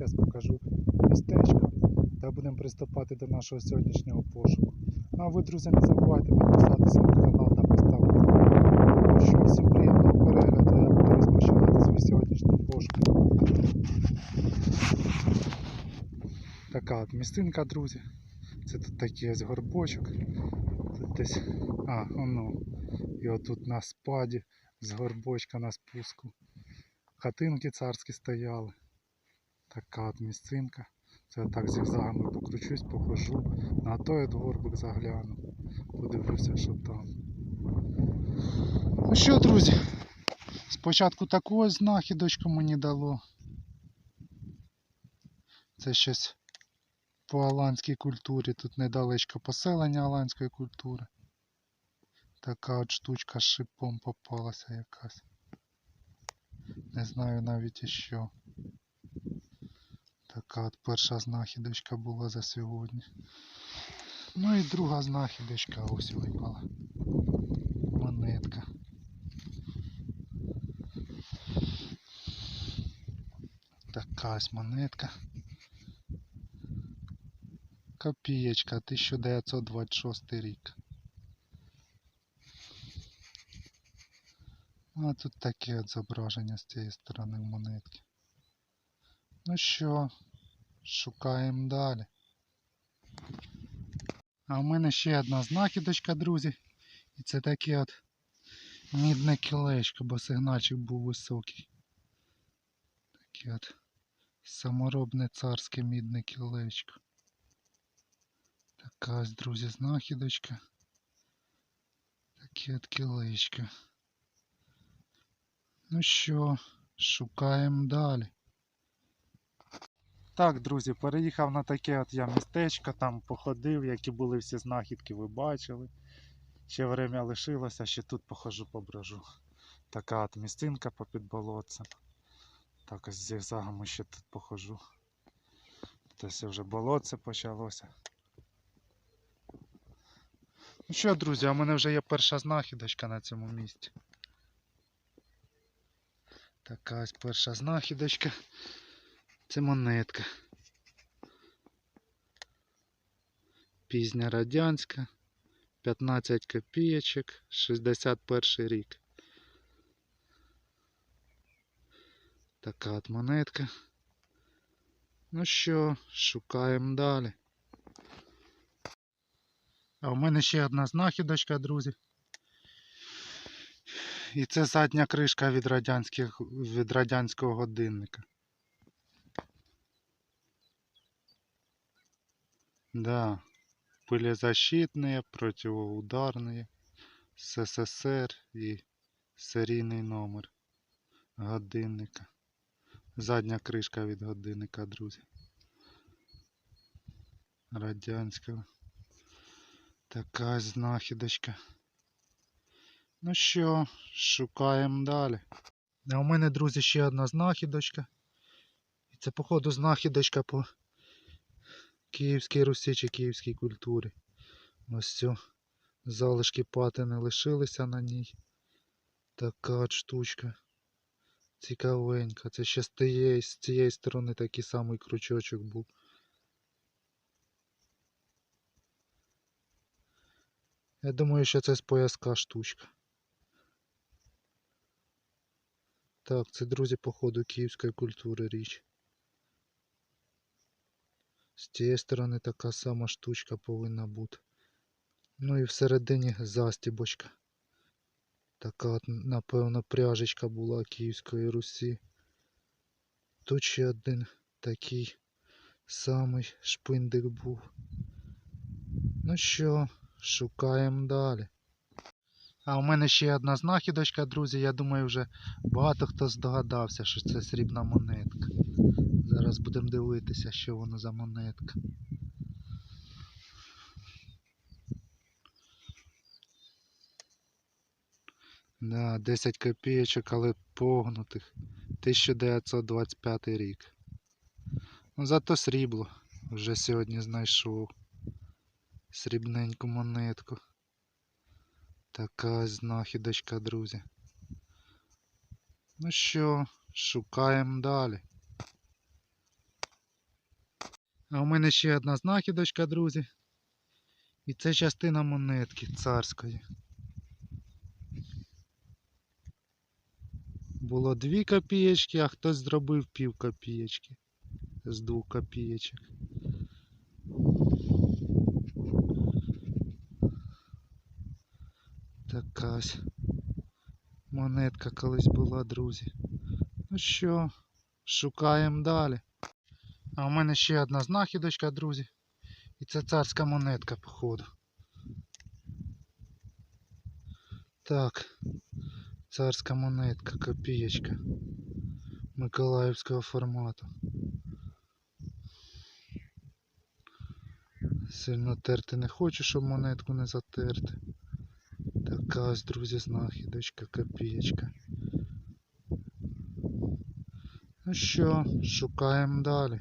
зараз покажу містечко та будемо приступати до нашого сьогоднішнього пошуку. Ну, А ви, друзі, не забувайте підписатися на канал та поставити. Що всім приємного перегляду, я буду розпочинати свій сьогоднішній пошук. Така от місцинка, друзі. Це тут такий ось горбочок. Тут десь. А, воно. І отут на спаді з горбочка на спуску. Хатинки царські стояли. Така от місцинка. Це так зігзагами покручусь, похожу. На той от горбик загляну. Подивлюся, що там. Ну що, друзі? Спочатку таку знахідочку мені дало. Це щось по аланській культурі. Тут недалечко поселення аланської культури. Така от штучка з шипом попалася якась. Не знаю навіть і що. Така от перша знахідочка була за сьогодні. Ну і друга знахідочка ось випала. Монетка. Така ось монетка. Копієчка 1926 рік. А тут таке от зображення з цієї сторони монетки. Ну що, шукаємо далі. А в мене ще одна знахідочка, друзі. І це таке от мідне кілечко, бо сигнальчик був високий. Таке от саморобне царське мідне кілечко. Така ось, друзі, знахідочка. Таке от кілечко. Ну що, шукаємо далі. Так, друзі, переїхав на таке от я містечко, там походив, які були всі знахідки, ви бачили. Ще время лишилося, ще тут похожу поброжу. Така от місцинка попід болотцем. Так ось з зігзагами ще тут похожу. Тобто вже болотце почалося. Ну що, друзі, в мене вже є перша знахідочка на цьому місці. Така ось перша знахідочка. Це монетка. Пізня радянська. 15 копійочок, 61 рік. Така от монетка. Ну що, шукаємо далі. А у мене ще одна знахідочка, друзі. І це задня кришка від, від радянського годинника. Да, пылезащитные, противоударные, СССР і серійний номер годинника. Задня кришка від годинника, друзі. Радянського. Така ось знахідочка. Ну що, шукаємо далі. А у мене, друзі, ще одна знахідочка. І це, походу, знахідочка по Київській Русі чи Київській культурі. Ось цю залишки патини лишилися на ній. Така от штучка. Цікавенька. Це ще з тієї, з цієї сторони такий самий крючочок був. Я думаю, що це з пояска штучка. Так, це, друзі, походу київської культури річ. З цієї сторони така сама штучка повинна бути. Ну і всередині застібочка. Така напевно, пряжечка була Київської Русі. Тут ще один такий самий шпиндик був. Ну що, шукаємо далі. А у мене ще одна знахідочка, друзі. Я думаю, вже багато хто здогадався, що це срібна монетка. Зараз будемо дивитися, що воно за монетка. Да, 10 копійочок, але погнутих. 1925 рік. Ну, зато срібло. Вже сьогодні знайшов. Срібненьку монетку. Така знахідочка, друзі. Ну що, шукаємо далі. А у мене ще одна знахідочка, друзі. І це частина монетки царської. Було 2 копієчки, а хтось зробив пів копієчки з 2 копієчок. Така ось монетка колись була, друзі. Ну що, шукаємо далі. А у мене ще одна знахідочка, друзі. І це царська монетка, походу. Так, царська монетка, копієчка Миколаївського формату. Сильно терти не хочу, щоб монетку не затерти. Така ось, друзі, знахідочка, копієчка. Ну що, шукаємо далі.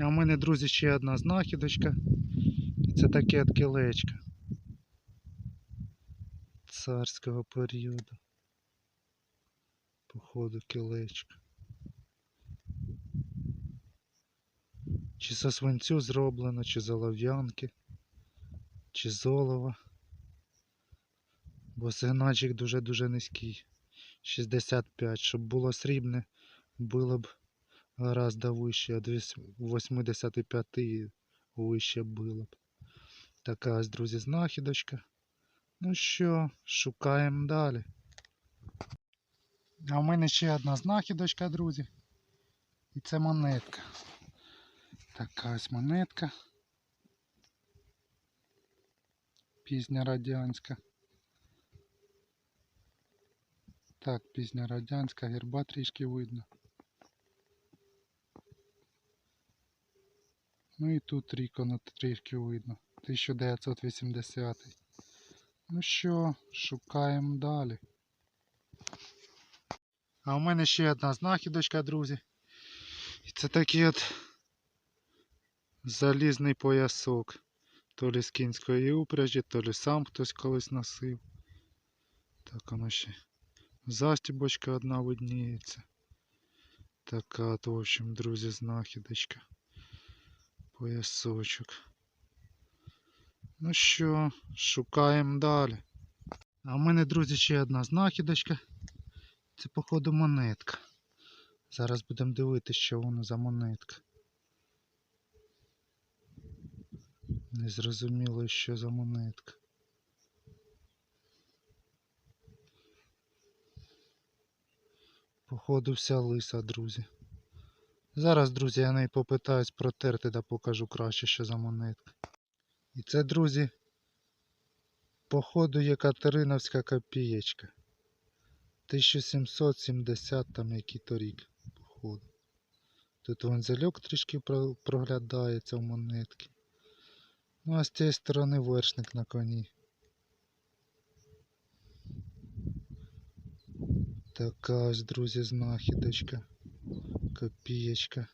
А у мене, друзі, ще одна знахідочка. І це таке от кілечко. Царського періоду. Походу кілечко. Чи со свинцю зроблено, чи з олов'янки, чи з олова. Бо сигнальчик дуже-дуже низький. 65. Щоб було срібне, було б гораздо вище, а 85 і вище було б. Така ось, друзі, знахідочка. Ну що, шукаємо далі. А у мене ще одна знахідочка, друзі. І це монетка. Така ось монетка. Пізня радянська. Так, пізня радянська, герба трішки видно. Ну і тут ріконо трішки видно. 1980. Ну що, шукаємо далі. А у мене ще одна знахідочка, друзі. І це такий от залізний поясок. То лі з кінської упряжі, то лі сам хтось колись носив. Так воно ще. Застібочка одна видніється. Така от, в общем, друзі, знахідочка. Поясочок. Ну що, шукаємо далі. А в мене, друзі, ще одна знахідочка. Це, походу, монетка. Зараз будемо дивитися, що воно за монетка. Не зрозуміло, що за монетка. Походу вся лиса, друзі. Зараз, друзі, я неї попитаюсь протерти да покажу краще, що за монетка. І це, друзі, походу Єкатериновська копієчка. 1770 там який то рік, походу. Тут вензельок трішки проглядається в монетки. Ну а з цієї сторони вершник на коні. Така ось, друзі, знахідочка. Копієчка.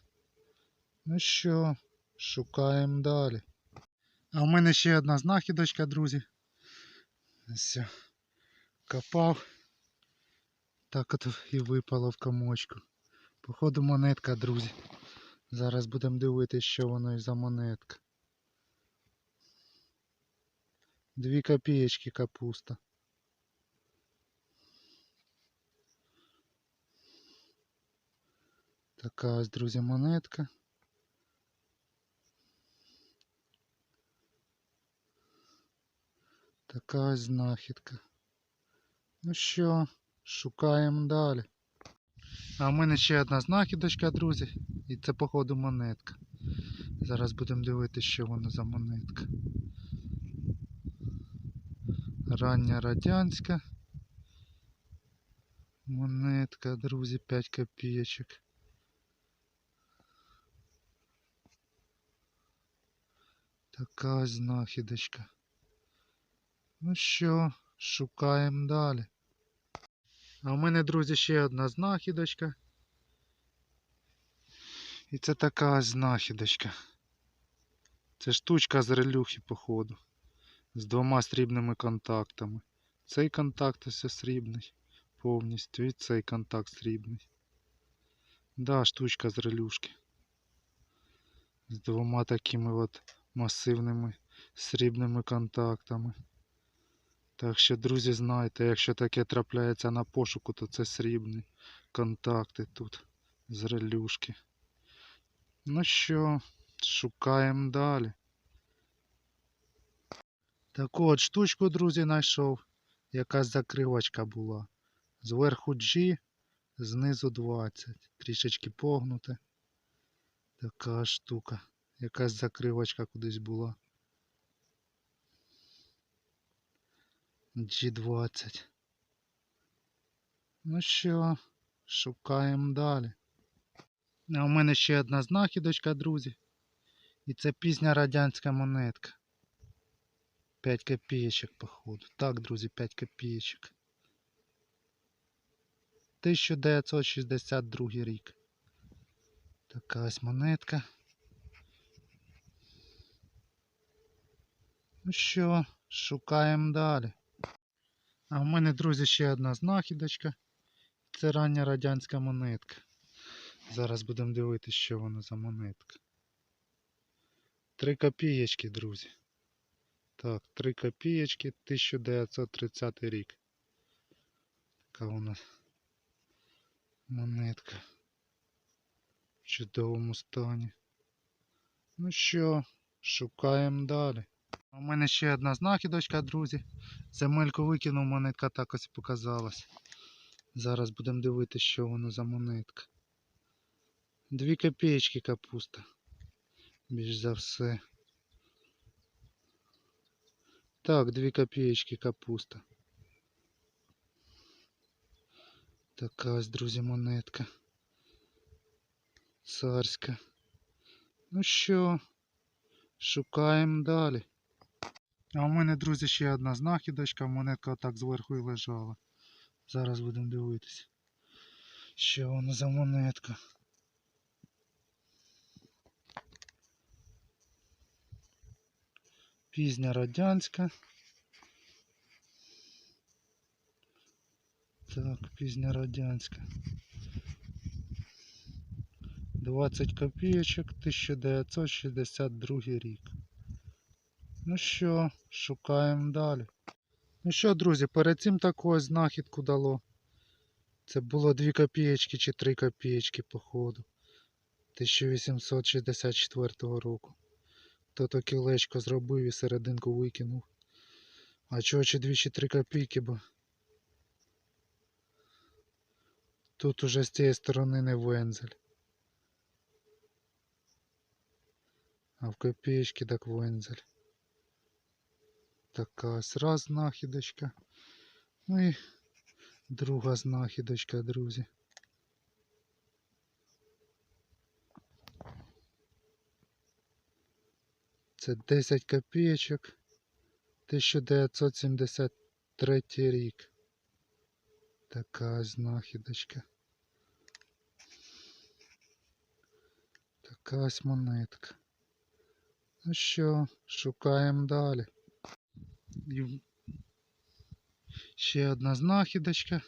Ну що, шукаємо далі. А у мене ще одна знахідочка, друзі. Ось. Копав. Так от і випало в комочку. Походу монетка, друзі. Зараз будемо дивитися, що воно і за монетка. Дві копієчки капуста. Така ось, друзі, монетка. Така ось знахідка. Ну що, шукаємо далі. А в мене ще одна знахідочка, друзі. І це, походу, монетка. Зараз будемо дивитися, що воно за монетка. Рання радянська. Монетка, друзі, 5 копійочок. Така знахідочка. Ну що, шукаємо далі. А у мене, друзі, ще одна знахідочка. І це така знахідочка. Це штучка з релюхи, походу. З двома срібними контактами. Цей контакт ось срібний повністю. І цей контакт срібний. Да, штучка з релюшки. з двома такими от масивними срібними контактами. Так що, друзі, знайте, якщо таке трапляється на пошуку, то це срібні контакти тут з релюшки. Ну що, шукаємо далі. Таку от штучку, друзі, знайшов. Якась закривочка була. Зверху G, знизу 20. Трішечки погнуте. Така штука. Якась закривочка кудись була. G20. Ну що, шукаємо далі. А у мене ще одна знахідочка, друзі. І це пізня радянська монетка. 5 копеечок, походу. Так, друзі, 5 копеечок. 1962 рік. Така ось монетка. Ну що, шукаємо далі. А в мене, друзі, ще одна знахідочка. Це рання радянська монетка. Зараз будемо дивитися, що вона за монетка. 3 копієчки, друзі. Так, 3 копієчки, 1930 рік. Така у нас монетка. В чудовому стані. Ну що, шукаємо далі. У мене ще одна знахідочка, друзі. Земельку викинув, монетка так ось показалась. Зараз будемо дивитися, що воно за монетка. Дві копеечки капуста. Більш за все. Так, дві копеечки капуста. Така ось, друзі, монетка. Царська. Ну що, шукаємо далі. А у мене, друзі, ще одна знахідочка, монетка отак зверху і лежала. Зараз будемо дивитися. Що воно за монетка. Пізня радянська. Так, пізня радянська. 20 копійочок, 1962 рік. Ну що, шукаємо далі. Ну що, друзі, перед цим таку ось знахідку дало. Це було 2 копієчки чи 3 копієчки, походу. 1864 року. То-то кілечко зробив і серединку викинув. А чого чи 2 чи 3 копійки, бо тут уже з цієї сторони не вензель. А в копеечки так вензель. Така ось раз знахідочка. Ну і друга знахідочка, друзі. Це 10 копійочок. 1973 рік. Така знахідочка. Така ось монетка. Ну що, шукаємо далі. Ще одна знахідочка.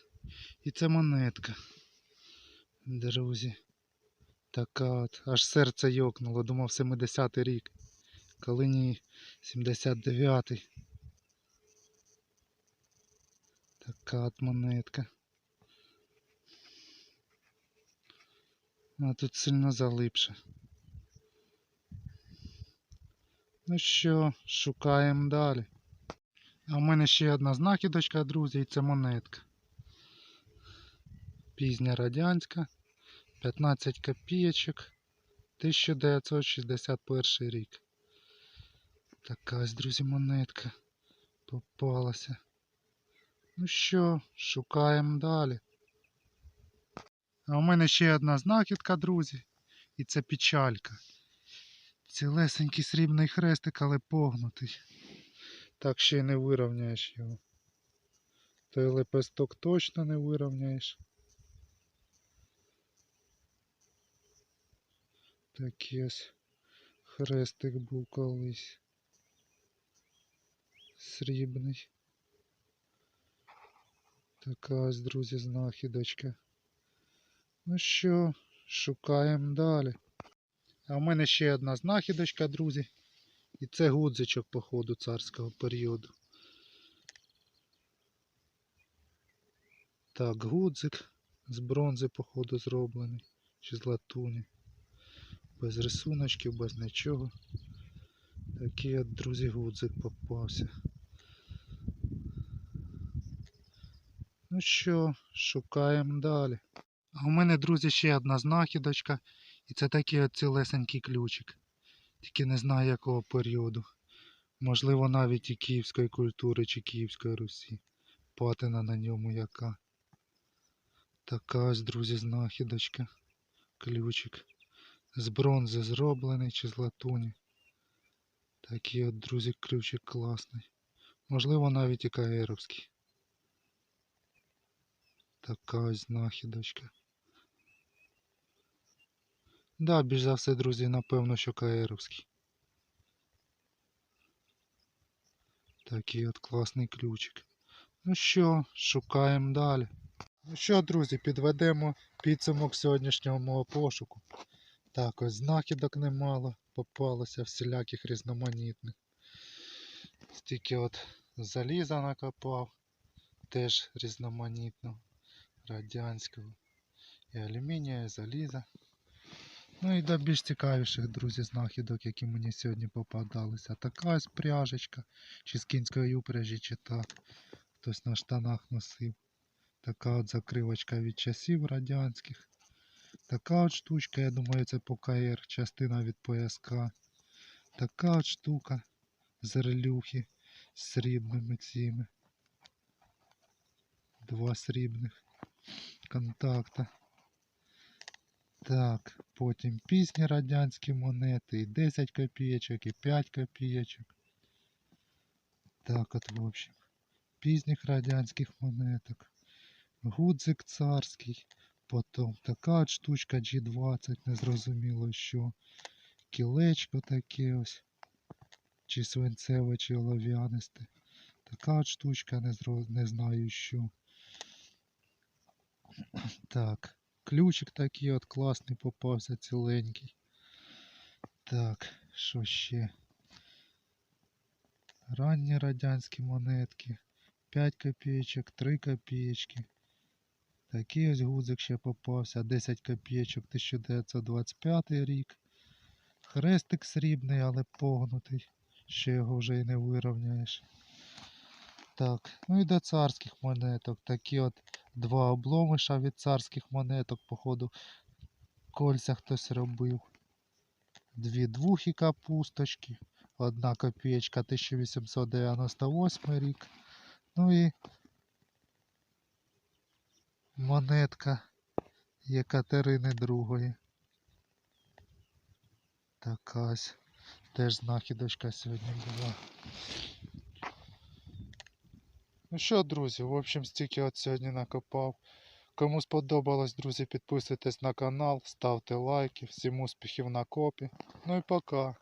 І це монетка. Друзі. Така от. Аж серце йокнуло. Думав 70-й рік. Коли ні 79-й. Така от монетка. А тут сильно залипше. Ну що, шукаємо далі. А в мене ще одна знахідочка, друзі, і це монетка. Пізня радянська, 15 копійочок, 1961 рік. Така ось, друзі, монетка попалася. Ну що, шукаємо далі. А у мене ще одна знахідка, друзі, і це печалька. Цілесенький срібний хрестик, але погнутий. Так ще й не вирівняєш його. Той лепесток точно не вирівняєш. Такий ось хрестик був колись. Срібний. Така ось, друзі, знахідочка. Ну що, шукаємо далі. А в мене ще одна знахідочка, друзі. І це гудзичок, походу, царського періоду. Так, гудзик з бронзи, походу, зроблений. Чи з латуні. Без рисуночків, без нічого. Такий от, друзі, гудзик попався. Ну що, шукаємо далі. А у мене, друзі, ще одна знахідочка. І це такий от цілесенький ключик. Тільки не знаю якого періоду. Можливо, навіть і київської культури чи Київської Русі. Патина на ньому яка. Така ось, друзі, знахідочка. Ключик. З бронзи зроблений чи з латуні. Такий от, друзі, ключик класний. Можливо, навіть і каєровський. Така ось знахідочка. Да, більш за все, друзі, напевно, що каєровський. Такий от класний ключик. Ну що, шукаємо далі. Ну що, друзі, підведемо підсумок сьогоднішнього мого пошуку. Так, ось знахідок немало, попалося всіляких різноманітних. Стільки от заліза накопав, теж різноманітного, радянського. І алюмінія, і заліза. Ну і до більш цікавіших, друзі, знахідок, які мені сьогодні попадалися. Така ось пряжечка, чи з кінської упряжі, чи так. Хтось на штанах носив. Така от закривочка від часів радянських. Така от штучка, я думаю, це ПКР, частина від пояска. Така от штука з релюхи з срібними цими. Два срібних контакта. Так, потім пізні радянські монети, і 10 копійочок, і 5 копійочок. Так от, в общем, пізніх радянських монеток. Гудзик царський. Потім така от штучка G20, незрозуміло що. Кілечко таке ось. Чи свинцеве, чи олов'янисте. Така от штучка, не, зро... не знаю що. Так. Ключик такий от класний попався, ціленький. Так, що ще? Ранні радянські монетки. 5 копійочок, 3 копійочки. Такий ось гудзик ще попався. 10 копійочок 1925 рік. Хрестик срібний, але погнутий. Ще його вже і не вирівняєш. Так, ну і до царських монеток. Такі от два обломиша від царських монеток, походу, кольця хтось робив. Дві двухи капусточки. Одна копієчка 1898 рік. Ну і монетка Єкатерини II. Така ось теж знахідочка сьогодні була. Ну що, друзі, в общем, стільки от сьогодні накопав. Кому сподобалось, друзі, підписуйтесь на канал, ставте лайки. Всім успіхів на копі. Ну і пока.